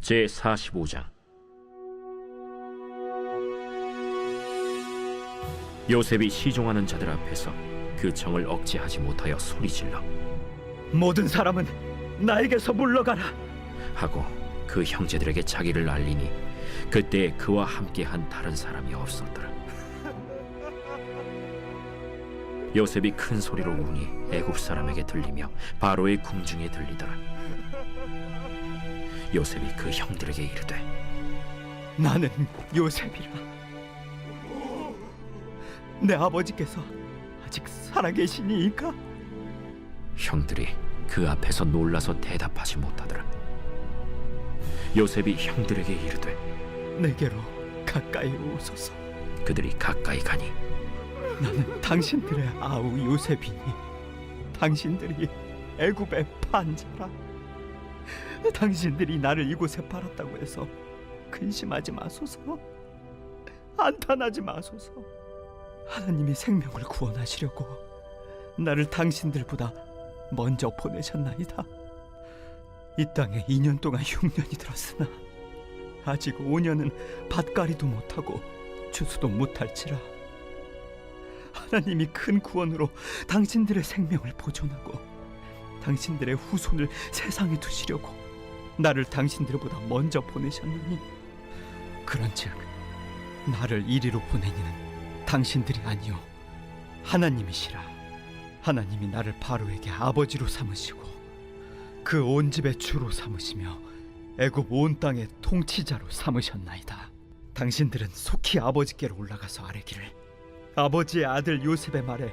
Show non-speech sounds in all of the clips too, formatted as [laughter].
제 45장 요셉이 시종하는 자들 앞에서 그 정을 억제하지 못하여 소리질러 모든 사람은 나에게서 물러가라. 하고 그 형제들에게 자기를 알리니 그때 그와 함께한 다른 사람이 없었더라 [laughs] 요셉이 큰 소리로 우니 애굽 사람에게 들리며 바로의 궁중에 들리더라 요셉이 그 형들에게 이르되 나는 요셉이라. 내 아버지께서 아직 살아계시니이까 형들이 그 앞에서 놀라서 대답하지 못하더라. 요셉이 형들에게 이르되 내게로 가까이 오소서. 그들이 가까이 가니 나는 당신들의 아우 요셉이니 당신들이 애굽의 판자라. 당신들이 나를 이곳에 팔았다고 해서 근심하지 마소서. 안탄하지 마소서. 하나님이 생명을 구원하시려고 나를 당신들보다 먼저 보내셨나이다. 이 땅에 2년 동안 흉년이 들었으나 아직 5년은 밭가리도 못하고 추수도 못할지라. 하나님이 큰 구원으로 당신들의 생명을 보존하고 당신들의 후손을 세상에 두시려고 나를 당신들보다 먼저 보내셨느니? 그런즉 나를 이리로 보내니는 당신들이 아니요 하나님이시라. 하나님이 나를 바로에게 아버지로 삼으시고 그 온 집의 주로 삼으시며 애굽 온 땅의 통치자로 삼으셨나이다. 당신들은 속히 아버지께로 올라가서 아뢰기를 아버지의 아들 요셉의 말에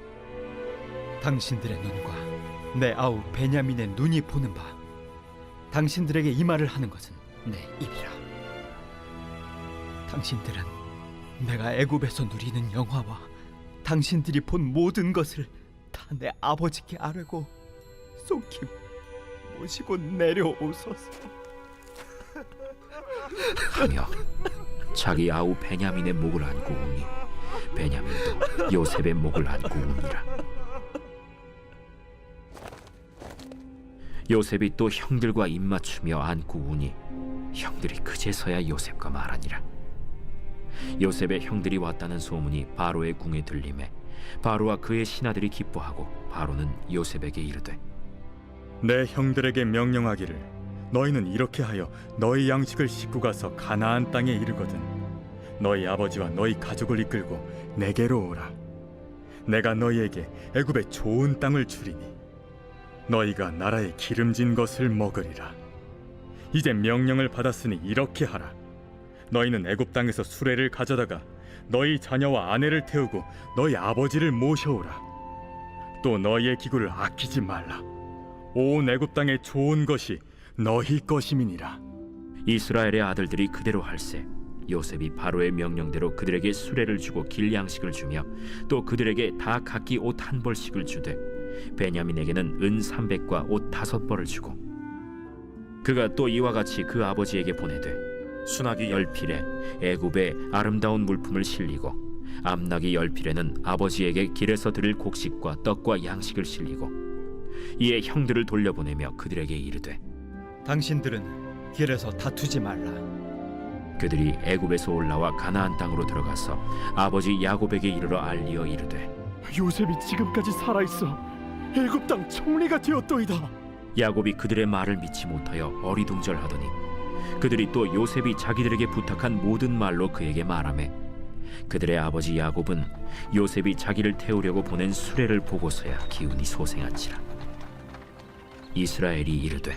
당신들의 눈과 내 아우 베냐민의 눈이 보는 바 당신들에게 이 말을 하는 것은 내 입이라. 당신들은 내가 애굽에서 누리는 영화와 당신들이 본 모든 것을 다 내 아버지께 아뢰고 속히 모시고 내려오소서. 하며 자기 아우 베냐민의 목을 안고 우니 베냐민도 요셉의 목을 안고 우니라 요셉이 또 형들과 입맞추며 안고 우니 형들이 그제서야 요셉과 말하니라. 요셉의 형들이 왔다는 소문이 바로의 궁에 들림에 바로와 그의 신하들이 기뻐하고 바로는 요셉에게 이르되 내 형들에게 명령하기를 너희는 이렇게 하여 너희 양식을 싣고 가서 가나안 땅에 이르거든. 너희 아버지와 너희 가족을 이끌고 내게로 오라. 내가 너희에게 애굽의 좋은 땅을 주리니 너희가 나라의 기름진 것을 먹으리라. 이제 명령을 받았으니 이렇게 하라. 너희는 애굽 땅에서 수레를 가져다가 너희 자녀와 아내를 태우고 너희 아버지를 모셔오라. 또 너희의 기구를 아끼지 말라. 온 애굽 땅의 좋은 것이 너희 것임이니라. 이스라엘의 아들들이 그대로 할세. 요셉이 바로의 명령대로 그들에게 수레를 주고 길 양식을 주며 또 그들에게 다 각기 옷 한 벌씩을 주되 베냐민에게는 은 삼백과 옷 다섯 벌을 주고 그가 또 이와 같이 그 아버지에게 보내되 순하기 열 필에 애굽의 아름다운 물품을 실리고 암나기 열 필에는 아버지에게 길에서 드릴 곡식과 떡과 양식을 실리고 이에 형들을 돌려보내며 그들에게 이르되 당신들은 길에서 다투지 말라. 그들이 애굽에서 올라와 가나안 땅으로 들어가서 아버지 야곱에게 이르러 알리어 이르되 요셉이 지금까지 살아있어 애굽 땅 총리가 되었도이다. 야곱이 그들의 말을 믿지 못하여 어리둥절하더니 그들이 또 요셉이 자기들에게 부탁한 모든 말로 그에게 말하매 그들의 아버지 야곱은 요셉이 자기를 태우려고 보낸 수레를 보고서야 기운이 소생한지라 이스라엘이 이르되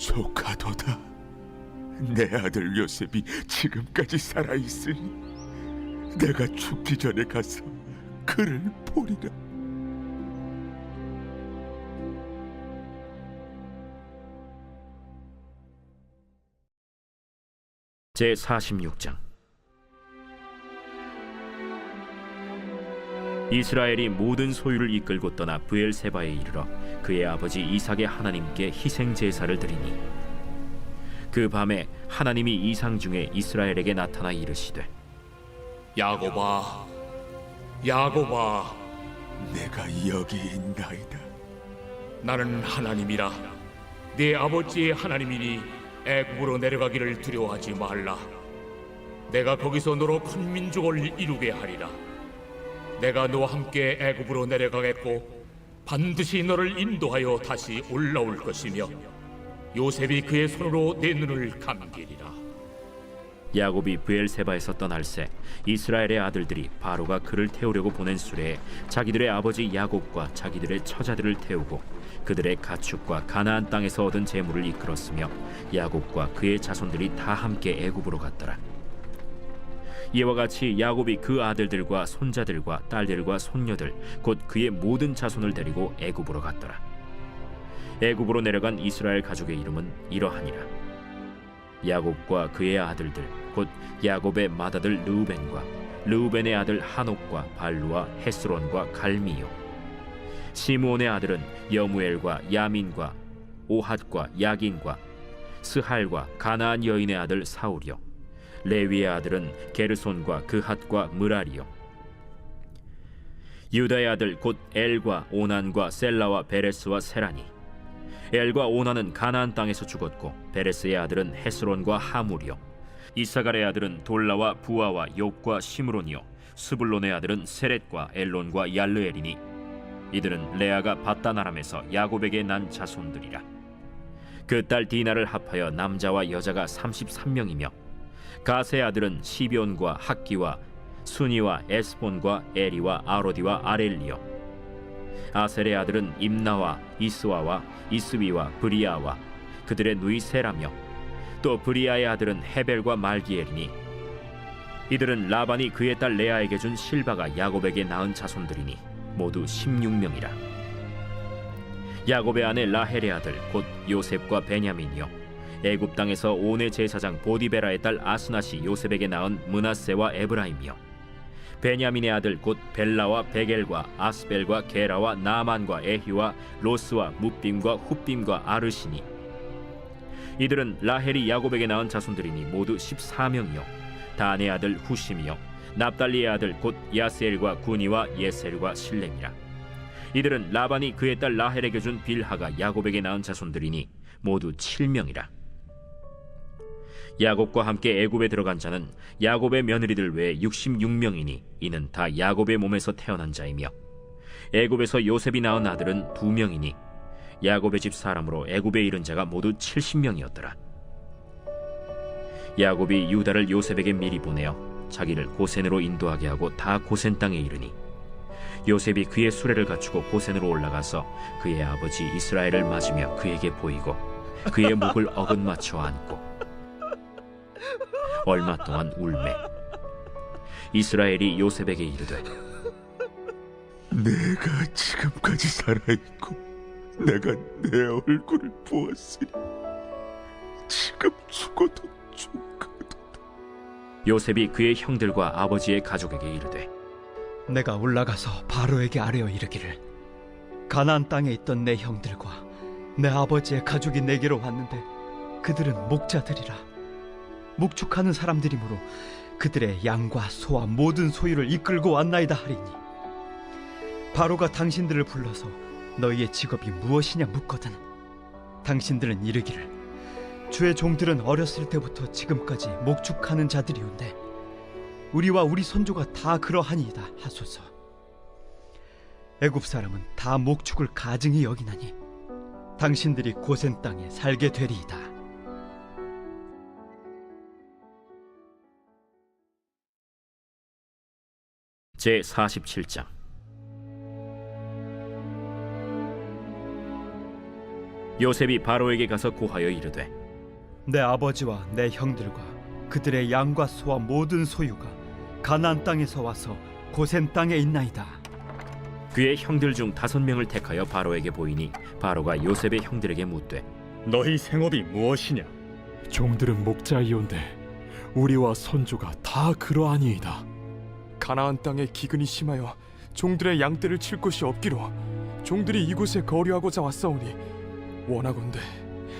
조카도다. 내 아들 요셉이 지금까지 살아 있으니 내가 죽기 전에 가서 그를 보리라. 제 46장 이스라엘이 모든 소유를 이끌고 떠나 브엘세바에 이르러 그의 아버지 이삭의 하나님께 희생 제사를 드리니 그 밤에 하나님이 이상 중에 이스라엘에게 나타나 이르시되 야곱아, 야곱아, 내가 여기 있나이다. 나는 하나님이라. 네 아버지의 하나님이니 애굽으로 내려가기를 두려워하지 말라. 내가 거기서 너로 큰 민족을 이루게 하리라. 내가 너와 함께 애굽으로 내려가겠고 반드시 너를 인도하여 다시 올라올 것이며 요셉이 그의 손으로 내 눈을 감기리라. 야곱이 브엘세바에서 떠날 새 이스라엘의 아들들이 바로가 그를 태우려고 보낸 수레에 자기들의 아버지 야곱과 자기들의 처자들을 태우고 그들의 가축과 가나안 땅에서 얻은 재물을 이끌었으며 야곱과 그의 자손들이 다 함께 애굽으로 갔더라. 이와 같이 야곱이 그 아들들과 손자들과 딸들과 손녀들 곧 그의 모든 자손을 데리고 애굽으로 갔더라. 애굽으로 내려간 이스라엘 가족의 이름은 이러하니라. 야곱과 그의 아들들 곧 야곱의 맏아들 르우벤과 르우벤의 아들 한옥과 발루와 헤스론과 갈미요 시므온의 아들은 여무엘과 야민과 오핫과 야긴과 스할과 가나안 여인의 아들 사울이요. 레위의 아들은 게르손과 그핫과 무라리요. 유다의 아들 곧 엘과 오난과 셀라와 베레스와 세라니. 엘과 오나는 가나안 땅에서 죽었고 베레스의 아들은 헤스론과 하물이요. 이사갈의 아들은 돌라와 부아와 욥과 시므론이요. 스불론의 아들은 세렛과 엘론과 얄르엘이니 이들은 레아가 바다나람에서 야곱에게 난 자손들이라. 그 딸 디나를 합하여 남자와 여자가 33명이며 가세의 아들은 시비온과 학기와 순이와 에스본과 에리와 아로디와 아렐리요. 아셀의 아들은 임나와 이스와와 이스위와 브리아와 그들의 누이 세라며 또 브리아의 아들은 헤벨과 말기엘이니 이들은 라반이 그의 딸 레아에게 준 실바가 야곱에게 낳은 자손들이니 모두 16명이라. 야곱의 아내 라헬의 아들 곧 요셉과 베냐민이요. 애굽 땅에서 온의 제사장 보디베라의 딸 아스낫이 요셉에게 낳은 문하세와 에브라임이요. 베냐민의 아들 곧 벨라와 베겔과 아스벨과 게라와 나만과 에히와 로스와 무빔과 훗빔과 아르시니. 이들은 라헬이 야곱에게 낳은 자손들이니 모두 14명이요. 단의 아들 후심이요 납달리의 아들 곧 야스엘과 구니와 예셀과 실렘이라 이들은 라반이 그의 딸 라헬에게 준 빌하가 야곱에게 낳은 자손들이니 모두 7명이라 야곱과 함께 애굽에 들어간 자는 야곱의 며느리들 외에 66명이니 이는 다 야곱의 몸에서 태어난 자이며 애굽에서 요셉이 낳은 아들은 두 명이니 야곱의 집 사람으로 애굽에 이른 자가 모두 70명이었더라. 야곱이 유다를 요셉에게 미리 보내어 자기를 고센으로 인도하게 하고 다 고센 땅에 이르니 요셉이 그의 수레를 갖추고 고센으로 올라가서 그의 아버지 이스라엘을 맞으며 그에게 보이고 그의 목을 어긋 맞춰 안고 얼마 동안 울매. 이스라엘이 요셉에게 이르되 내가 지금까지 살아있고 내가 내 얼굴을 보았으니 지금 죽어도 죽어도 요셉이 그의 형들과 아버지의 가족에게 이르되 내가 올라가서 바로에게 아뢰어 이르기를 가나안 땅에 있던 내 형들과 내 아버지의 가족이 내게로 왔는데 그들은 목자들이라. 목축하는 사람들이므로 그들의 양과 소와 모든 소유를 이끌고 왔나이다 하리니. 바로가 당신들을 불러서 너희의 직업이 무엇이냐 묻거든 당신들은 이르기를 주의 종들은 어렸을 때부터 지금까지 목축하는 자들이온데 우리와 우리 선조가 다 그러하니이다 하소서. 애굽 사람은 다 목축을 가증히 여기나니 당신들이 고센 땅에 살게 되리이다. 제 47장 요셉이 바로에게 가서 고하여 이르되 내 아버지와 내 형들과 그들의 양과 소와 모든 소유가 가나안 땅에서 와서 고센 땅에 있나이다. 그의 형들 중 다섯 명을 택하여 바로에게 보이니 바로가 요셉의 형들에게 묻되 너희 생업이 무엇이냐? 종들은 목자이온데 우리와 선조가 다 그러하니이다. 가나안 땅에 기근이 심하여 종들의 양떼를 칠 곳이 없기로 종들이 이곳에 거류하고자 왔사오니 원하건대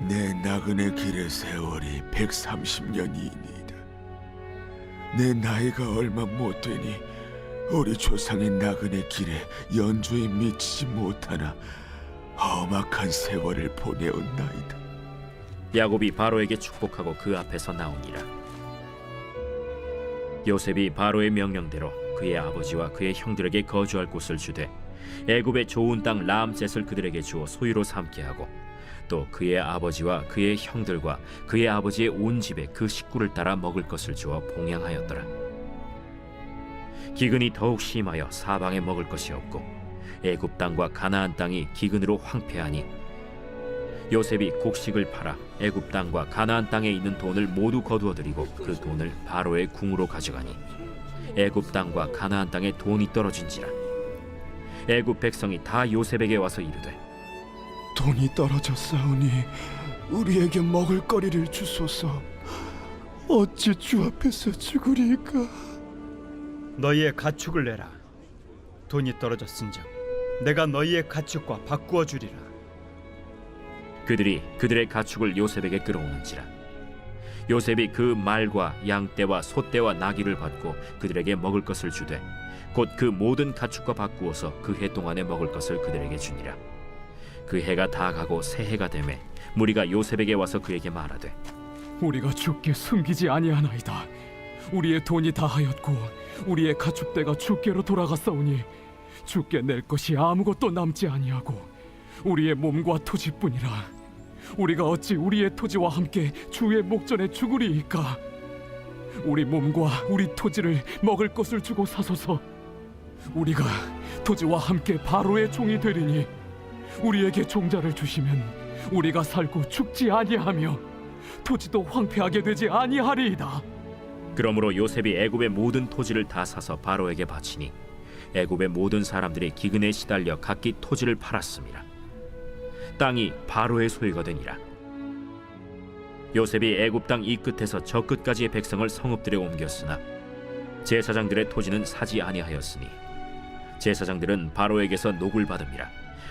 내 나그네 길의 세월이 130년이니이다. 내 나이가 얼마 못 되니 우리 조상의 나그네 길에 연주에 미치지 못하나 험악한 세월을 보내었나이다. 야곱이 바로에게 축복하고 그 앞에서 나오니라 요셉이 바로의 명령대로 그의 아버지와 그의 형들에게 거주할 곳을 주되 애굽의 좋은 땅 라암셋을 그들에게 주어 소유로 삼게 하고 또 그의 아버지와 그의 형들과 그의 아버지의 온 집에 그 식구를 따라 먹을 것을 주어 봉양하였더라. 기근이 더욱 심하여 사방에 먹을 것이 없고 애굽 땅과 가나안 땅이 기근으로 황폐하니 요셉이 곡식을 팔아 애굽 땅과 가나안 땅에 있는 돈을 모두 거두어 들이고 그 돈을 바로의 궁으로 가져가니 애굽 땅과 가나안 땅에 돈이 떨어진지라. 애굽 백성이 다 요셉에게 와서 이르되 돈이 떨어졌사오니 우리에게 먹을 거리를 주소서. 어찌 주 앞에서 죽으리까? 너희의 가축을 내라. 돈이 떨어졌은즉 내가 너희의 가축과 바꾸어 주리라. 그들이 그들의 가축을 요셉에게 끌어오는지라 요셉이 그 말과 양떼와 소떼와 나귀를 받고 그들에게 먹을 것을 주되 곧 그 모든 가축과 바꾸어서 그 해 동안에 먹을 것을 그들에게 주니라 그 해가 다 가고 새 해가 되매 무리가 요셉에게 와서 그에게 말하되 우리가 주께 숨기지 아니하나이다. 우리의 돈이 다하였고 우리의 가축대가 주께로 돌아갔사오니 주께 낼 것이 아무것도 남지 아니하고 우리의 몸과 토지뿐이라. 우리가 어찌 우리의 토지와 함께 주의 목전에 죽으리이까? 우리 몸과 우리 토지를 먹을 것을 주고 사소서. 우리가 토지와 함께 바로의 종이 되리니 우리에게 종자를 주시면 우리가 살고 죽지 아니하며 토지도 황폐하게 되지 아니하리이다. 그러므로 요셉이 애굽의 모든 토지를 다 사서 바로에게 바치니 애굽의 모든 사람들이 기근에 시달려 각기 토지를 팔았습니다. 땅이 바로의 소유가 되니라. 요셉이 애굽 땅 이 끝에서 저 끝까지의 백성을 성읍들에 옮겼으나 제사장들의 토지는 사지 아니하였으니 제사장들은 바로에게서 녹을 받음이라.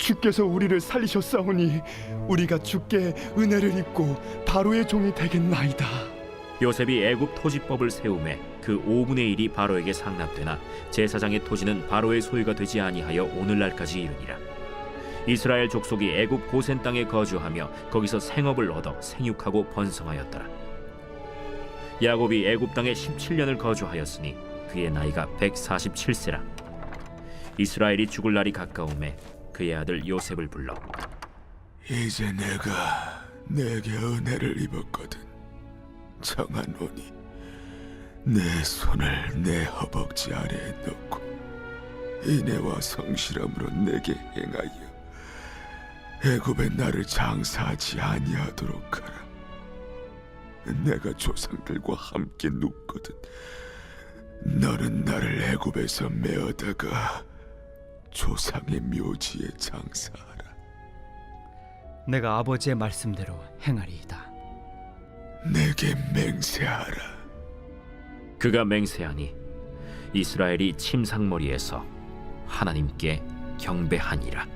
주께서 우리를 살리셨사오니 우리가 주께 은혜를 입고 바로의 종이 되겠나이다. 요셉이 애굽 토지법을 세우매 그 5분의 1이 바로에게 상납되나 제사장의 토지는 바로의 소유가 되지 아니하여 오늘날까지 이르니라. 이스라엘 족속이 애굽 고센 땅에 거주하며 거기서 생업을 얻어 생육하고 번성하였더라. 야곱이 애굽 땅에 17년을 거주하였으니 그의 나이가 147세라. 이스라엘이 죽을 날이 가까움에 그의 아들 요셉을 불러 이제 내가 내게 은혜를 입었거든. 청하노니 내 손을 내 허벅지 아래에 넣고 인애와 성실함으로 내게 행하여 애굽에 나를 장사하지 아니하도록 하라. 내가 조상들과 함께 눕거든. 너는 나를 애굽에서 메어다가 조상의 묘지에 장사하라. 내가 아버지의 말씀대로 행하리이다. 내게 맹세하라. 그가 맹세하니 이스라엘이 침상머리에서 하나님께 경배하니라